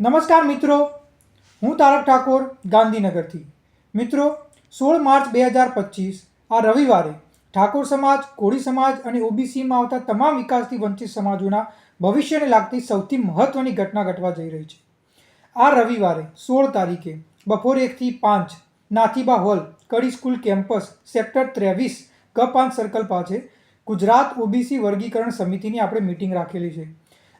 નમસ્કાર મિત્રો. હું તારક ઠાકોર, ગાંધીનગરથી. મિત્રો, સોળ માર્ચ બે હજાર પચીસ, આ રવિવારે ઠાકોર સમાજ, કોળી સમાજ અને ઓબીસીમાં આવતા તમામ વિકાસથી વંચિત સમાજોના ભવિષ્યને લાગતી સૌથી મહત્ત્વની ઘટના ઘટવા જઈ રહી છે. આ રવિવારે સોળ તારીખે બપોરે એકથી પાંચ Nathiba hall, Kadi school campus, sector ત્રેવીસ ક પાંચ સર્કલ પાસે ગુજરાત ઓબીસી વર્ગીકરણ સમિતિની આપણે મિટિંગ રાખેલી છે.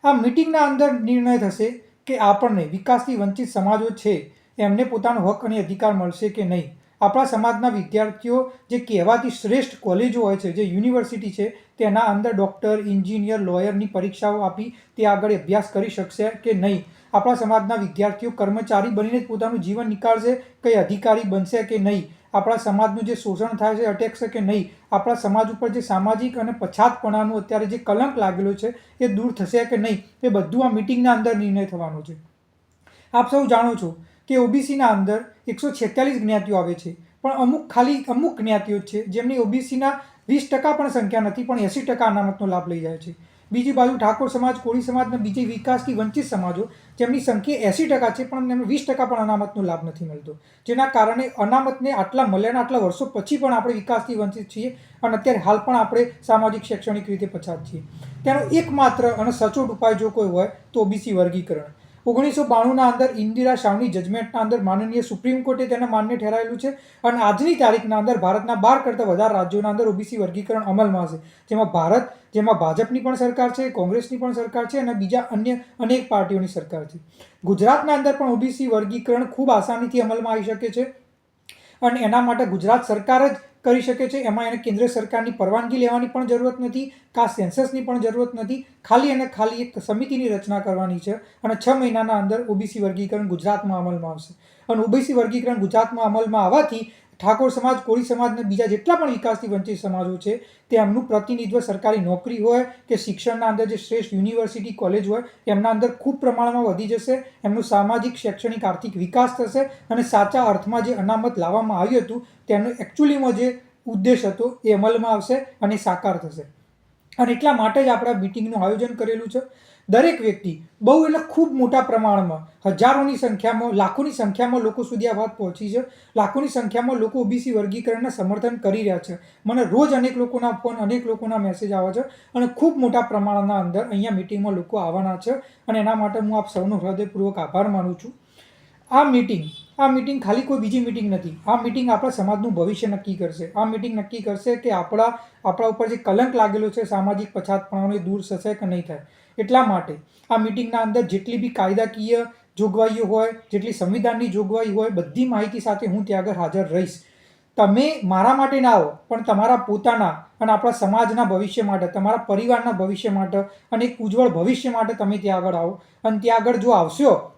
આ મિટિંગના અંદર નિર્ણય થશે કે આપણને વિકાસથી વંચિત સમાજો છે, એમને પોતાનો હક અને અધિકાર મળશે કે નહીં? આપણા સમાજના વિદ્યાર્થીઓ જે કહેવાતી શ્રેષ્ઠ કોલેજો હોય છે, જે યુનિવર્સિટી છે, તેના અંદર ડૉક્ટર, એન્જિનિયર, લોયરની પરીક્ષાઓ આપી તે આગળ અભ્યાસ કરી શકશે કે નહીં? આપણા સમાજના વિદ્યાર્થીઓ કર્મચારી બનીને જ પોતાનું જીવન નીકાળશે? કંઈ અધિકારી બનશે કે નહીં? આપણા સમાજનું જે શોષણ થાય છે અટેકશે કે નહીં, આપણા સમાજ ઉપર જે સામાજિક અને પછાતપણાનું અત્યારે જે કલંક લાગેલો છે, એ દૂર થશે કે નહીં, એ બધું આ મિટિંગના અંદર નિર્ણય થવાનો છે. આપ સૌ જાણો છો કે ઓબીસીના અંદર એકસો છેતાલીસ જ્ઞાતિઓ આવે છે, પણ અમુક ખાલી અમુક જ્ઞાતિઓ છે, જેમની ઓબીસીના વીસ ટકા પણ સંખ્યા નથી, પણ એંસી ટકા અનામતનો લાભ લઈ જાય છે. બીજી બાજુ ઠાકોર સમાજ, કોળી સમાજ અને બીજી વિકાસથી વંચિત સમાજો, જેમની સંખ્યા એંસી ટકા છે, પણ એમને વીસ ટકા પણ અનામતનો લાભ નથી મળતો. જેના કારણે અનામતને આટલા મળ્યાના આટલા વર્ષો પછી પણ આપણે વિકાસથી વંચિત છીએ અને અત્યારે હાલ પણ આપણે સામાજિક, શૈક્ષણિક રીતે પછાત છીએ. તેનો એકમાત્ર અને સચોટ ઉપાય જો કોઈ હોય તો ઓબીસી વર્ગીકરણ. ઓગણીસો બાણુંના અંદર ઇન્દિરા શાહની જજમેન્ટના અંદર માનનીય સુપ્રીમ કોર્ટે તેને માન્ય ઠેરાયેલું છે અને આજની તારીખના અંદર ભારતના બાર કરતાં વધારે રાજ્યોના અંદર ઓબીસી વર્ગીકરણ અમલમાં છે જેમાં ભારત, જેમાં ભાજપની પણ સરકાર છે, કોંગ્રેસની પણ સરકાર છે અને બીજા અન્ય અનેક પાર્ટીઓની સરકાર છે. ગુજરાતના અંદર પણ ઓબીસી વર્ગીકરણ ખૂબ આસાનીથી અમલમાં આવી શકે છે અને એના માટે ગુજરાત સરકાર જ કરી શકે છે. એમાં એને કેન્દ્ર સરકારની પરવાનગી લેવાની પણ જરૂરત નથી કા સેન્સસની પણ જરૂરત નથી. ખાલી અને ખાલી એક સમિતિની રચના કરવાની છે અને છ મહિનાના અંદર ઓબીસી વર્ગીકરણ ગુજરાતમાં અમલમાં આવશે. અને ઓબીસી વર્ગીકરણ ગુજરાતમાં અમલમાં આવવાથી ઠાકોર સમાજ, કોળી સમાજને બીજા જેટલા પણ વિકાસથી વંચિત સમાજો છે, તે એમનું પ્રતિનિધિત્વ સરકારી નોકરી હોય કે શિક્ષણના અંદર જે શ્રેષ્ઠ યુનિવર્સિટી, કોલેજ હોય, એમના અંદર ખૂબ પ્રમાણમાં વધી જશે, એમનું સામાજિક, શૈક્ષણિક, આર્થિક વિકાસ થશે અને સાચા અર્થમાં જે અનામત લાવવામાં આવ્યું હતું, તેનું એકચ્યુઅલીમાં જે ઉદ્દેશ હતો એ અમલમાં આવશે અને સાકાર થશે. અને એટલા માટે જ આપણે મિટિંગનું આયોજન કરેલું છે. દરેક વ્યક્તિ, બહુ એટલે ખૂબ મોટા પ્રમાણમાં, હજારોની સંખ્યામાં, લાખોની સંખ્યામાં લોકો સુધી આ વાત પહોંચી છે. લાખોની સંખ્યામાં લોકો ઓબીસી વર્ગીકરણને સમર્થન કરી રહ્યા છે. મને રોજ અનેક લોકોના ફોન, અનેક લોકોના મેસેજ આવે છે અને ખૂબ મોટા પ્રમાણના અંદર અહીંયા મિટિંગમાં લોકો આવવાના છે અને એના માટે હું આપ સૌનો હૃદયપૂર્વક આભાર માનું છું. આ મિટિંગ આ મિટિંગ ખાલી કોઈ બીજી મિટિંગ નથી. આ મિટિંગ આપણા સમાજનું ભવિષ્ય નક્કી કરશે. આ મિટિંગ નક્કી કરશે કે આપણા આપણા ઉપર જે કલંક લાગેલો છે, સામાજિક પછાતપણાઓને દૂર થશે કે નહીં થાય. એટલા માટે આ મિટિંગના અંદર જેટલી બી કાયદાકીય જોગવાઈઓ હોય, જેટલી સંવિધાનની જોગવાઈ હોય, બધી માહિતી સાથે હું ત્યાં આગળ હાજર રહીશ. તમે મારા માટે ના આવો, પણ તમારા પોતાના અને આપણા સમાજના ભવિષ્ય માટે, તમારા પરિવારના ભવિષ્ય માટે અને એક ઉજ્જવળ ભવિષ્ય માટે તમે ત્યાં આગળ આવો. અને ત્યાં આગળ જો આવશો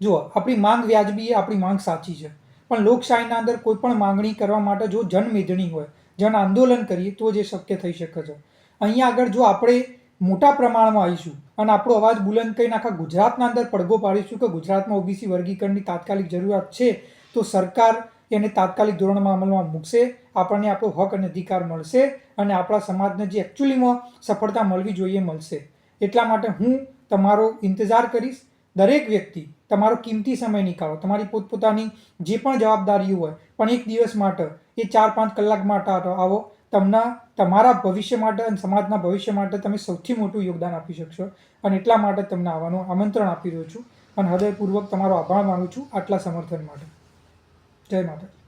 જુઓ, આપણી માંગ વ્યાજબી એ આપણી માંગ સાચી છે. પણ લોકશાહીના અંદર કોઈ પણ માંગણી કરવા માટે જો જનમેદણી હોય, જન આંદોલન કરીએ, તો જ એ શક્ય થઈ શકે છે. અહીંયા આગળ જો આપણે મોટા પ્રમાણમાં આવીશું અને આપણો અવાજ બુલંદ કરીને આખા ગુજરાતના અંદર પડઘો પાડીશું કે ગુજરાતમાં ઓબીસી વર્ગીકરણની તાત્કાલિક જરૂરિયાત છે, તો સરકાર એને તાત્કાલિક ધોરણમાં અમલમાં મૂકશે, આપણને આપણો હક અને અધિકાર મળશે અને આપણા સમાજને જે એકચ્યુઅલીમાં સફળતા મળવી જોઈએ મળશે. એટલા માટે હું તમારો ઇંતજાર કરીશ. દરેક વ્યક્તિ તમારો કિંમતી સમય નીકાળો. તમારી પોતપોતાની જે પણ જવાબદારીઓ હોય, પણ એક દિવસ માટે, એ ચાર પાંચ કલાક માટે આવો તમને, તમારા ભવિષ્ય માટે અને સમાજના ભવિષ્ય માટે તમે સૌથી મોટું યોગદાન આપી શકશો અને એટલા માટે તમને આવવાનું આમંત્રણ આપી રહ્યો છું. અને હૃદયપૂર્વક તમારો આભાર માનું છું આટલા સમર્થન માટે. જય માતા